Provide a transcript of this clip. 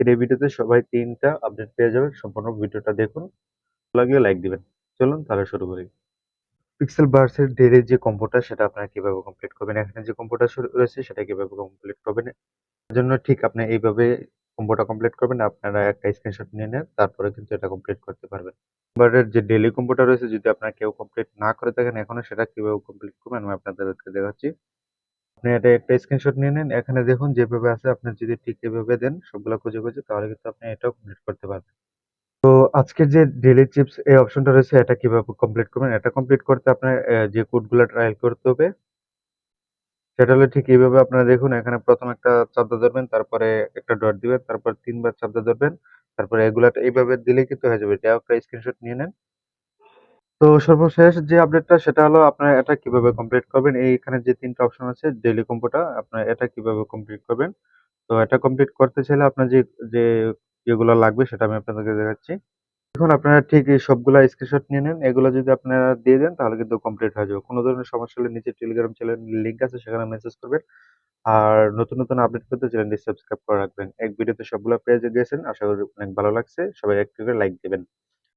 আজকের এই ভিডিওতে সবাই ৩ টা আপডেট পেয়ে যাবেন। সম্পূর্ণ ভিডিওটা দেখুন। লাগলে লাইক দিবেন। চলুন তাহলে শুরু করি। পিক্সেল বার্সের ডেইলি যে কম্বোটা সেটা আপনারা কীভাবে কমপ্লিট করবেন, এখানে যে কম্বোটা শুরু রয়েছে সেটা কীভাবে কমপ্লিট করবেন। এজন্য ঠিক আপনি এইভাবে কম্বোটা কমপ্লিট করবেন। আপনারা একটা স্ক্রিনশট নিয়ে নেন। তারপরে কিন্তু এটা কমপ্লিট করতে পারবেন। এবারের যে ডেইলি কম্বোটা রয়েছে যদি আপনারা কেউ কমপ্লিট না করে থাকেন এখনও সেটা কীভাবে কমপ্লিট করবেন আমি আপনাদেরকে দেখাচ্ছি। আপনি এটা একটা স্ক্রিনশট নিয়ে নিন এখানে দেখুন যেভাবে আছে আপনি যদি ঠিক এভাবে দেন সবগুলো খুঁজে, খুঁজে তাহলে কিন্তু আপনি এটাও কমপ্লিট করতে পারবেন। তো আজকের যে ডেলি চিপস এই অপশনটা রয়েছে এটা কীভাবে কমপ্লিট করবেন? এটা কমপ্লিট করতে আপনার যে কোডগুলা ট্রায়াল করতে হবে সেটা হলো ঠিক এইভাবে আপনারা দেখুন এখানে প্রথম একটা চাপদা ধরবেন, তারপরে একটা ডট দিবেন, তারপর ৩ বার চাপদা ধরবেন। তারপরে এগুলা এইভাবে দিলে কিন্তু হয়ে যাবে। এটাও একটা স্ক্রিনশট নিয়ে নেন। তো সর্বশেষ যে আপডেটটা সেটা হলো আপনারা এটা কীভাবে কমপ্লিট করবেন? এইখানে যে ৩ টা অপশন আছে ডেইলি কম্বোটা আপনারা এটা কীভাবে কমপ্লিট করবেন? তো এটা কমপ্লিট করতে চাইলে আপনার যে, যে ইয়েগুলা লাগবে সেটা আমি আপনাদেরকে দেখাচ্ছি। দেখুন আপনারা ঠিক এই সবগুলা স্ক্রিনশট নিয়ে নেন। এগুলো যদি আপনারা দিয়ে দেন তাহলে কিন্তু কমপ্লিট হয়ে যাবে। কোনো ধরনের সমস্যা হলে নিচে টেলিগ্রাম চ্যানেলের লিংক আছে সেখানে মেসেজ করবেন। আর নতুন, নতুন আপডেট পেতে চ্যানেলটি সাবস্ক্রাইব করে রাখবেন। এক ভিডিওতে সবগুলা পেয়ে গেছেন। আশা করি অনেক ভালো লাগছে। সবাই একটু করে লাইক দিবেন।